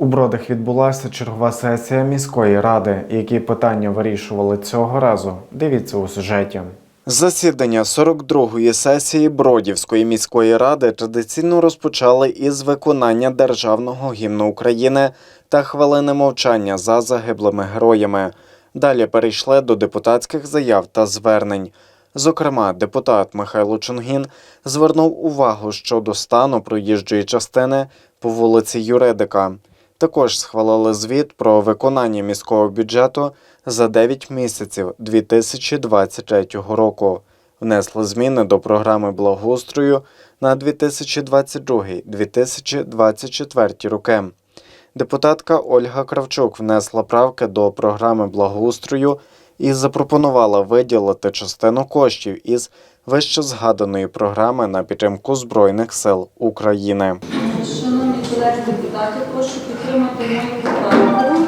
У Бродах відбулася чергова сесія міської ради. Які питання вирішували цього разу? Дивіться у сюжеті. Засідання 42-ї сесії Бродівської міської ради традиційно розпочали із виконання державного гімну України та хвилини мовчання за загиблими героями. Далі перейшли до депутатських заяв та звернень. Зокрема, депутат Михайло Чунгін звернув увагу щодо стану проїжджої частини по вулиці Юридика. Також схвалили звіт про виконання міського бюджету за 9 місяців 2023 року. Внесли зміни до програми благоустрою на 2022-2024 роки. Депутатка Ольга Кравчук внесла правки до програми благоустрою і запропонувала виділити частину коштів із вищезгаданої програми на підтримку Збройних сил України. Шановні колеги депутати, прошу підтримати мою поправку,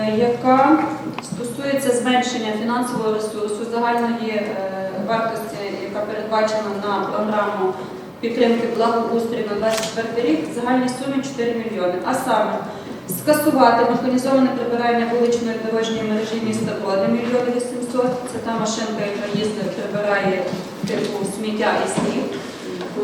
е, яка стосується зменшення фінансового ресурсу загальної е, вартості, яка передбачена на програму підтримки благоустрою на 24 рік, в загальній сумі 4 мільйони. А саме скасувати механізоване прибирання вуличної дорожньої мережі міста Броди мільйон 800. Це та машинка, яка їздить, прибирає типу сміття і сніг.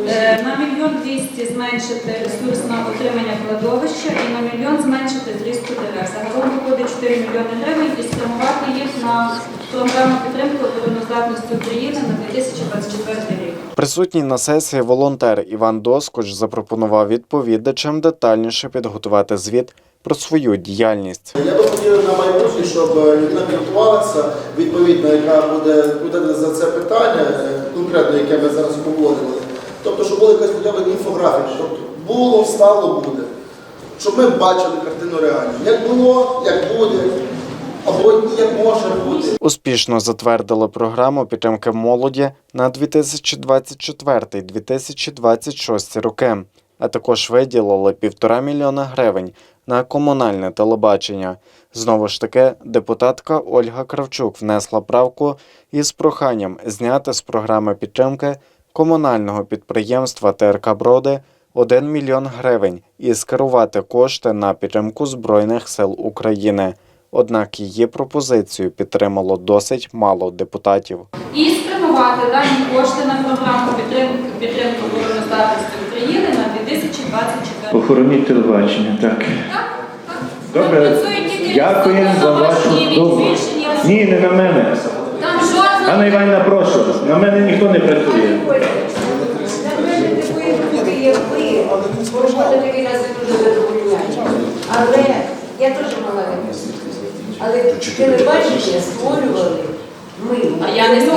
Е, На мільйон двісті зменшити ресурс на отримання кладовища і на мільйон зменшити зрізку дерев. Загалом виходить 4 мільйони гривень і спрямувати їх на програму підтримки обороноздатності України на 2024 рік. Присутній на сесії волонтер Іван Доскоч запропонував відповідачам детальніше підготувати звіт про свою діяльність. Я би хотів на майбутнє, щоб людина підготувалася, відповідно, яка буде відповідати за це питання, е, конкретно, яке ми зараз обговорювали. Тобто, щоб була якась хоча б інфографіка, тобто було, стало, буде. Щоб ми бачили картину реальну. Як було, як буде, або як може бути. Успішно затвердили програму підтримки молоді на 2024-2026 роки, а також виділили півтора мільйона гривень на комунальне телебачення. Знову ж таки, депутатка Ольга Кравчук внесла правку із проханням зняти з програми підтримки комунального підприємства ТРК Броди 1 мільйон гривень і скерувати кошти на підтримку Збройних сил України. Однак її пропозицію підтримало досить мало депутатів. І спрямувати дані кошти на програму підтримки, підтримки обороноздатності України на 2024 Охороніть телебачення, так. Добре, Працюють тільки дякуємо за вашу думку. збільшення. Ні, не на мене. Анна Іванівна, прошу, на мене ніхто не працює. Робота такий раз дуже задовольняє. Але я теж маленька. Але телебачення створювали ми. А я не Ну,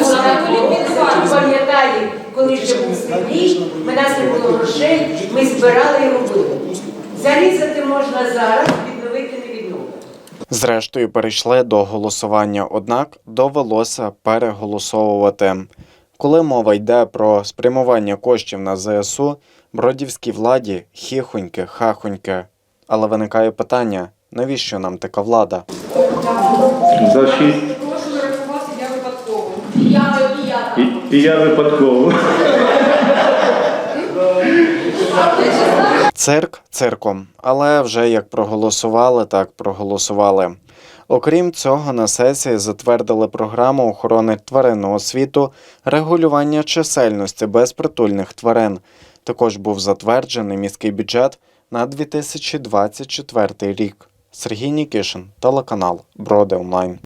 Пам'ятає, коли ще був свій, ми нас не було грошей, ми збирали і робили. Зарізати можна зараз. Зрештою, перейшли до голосування, однак довелося переголосовувати. Коли мова йде про спрямування коштів на ЗСУ, бродівській владі хіхоньки, хахоньки. Але виникає питання: навіщо нам така влада? За шість. Прошу рахувати, я випадково. І, і я випадково. Цирк цирком, але вже як проголосували, так проголосували. Окрім цього, на сесії затвердили програму охорони тваринного світу, регулювання чисельності безпритульних тварин. Також був затверджений міський бюджет на 2024 рік. Сергій Нікішин, телеканал Броди Онлайн.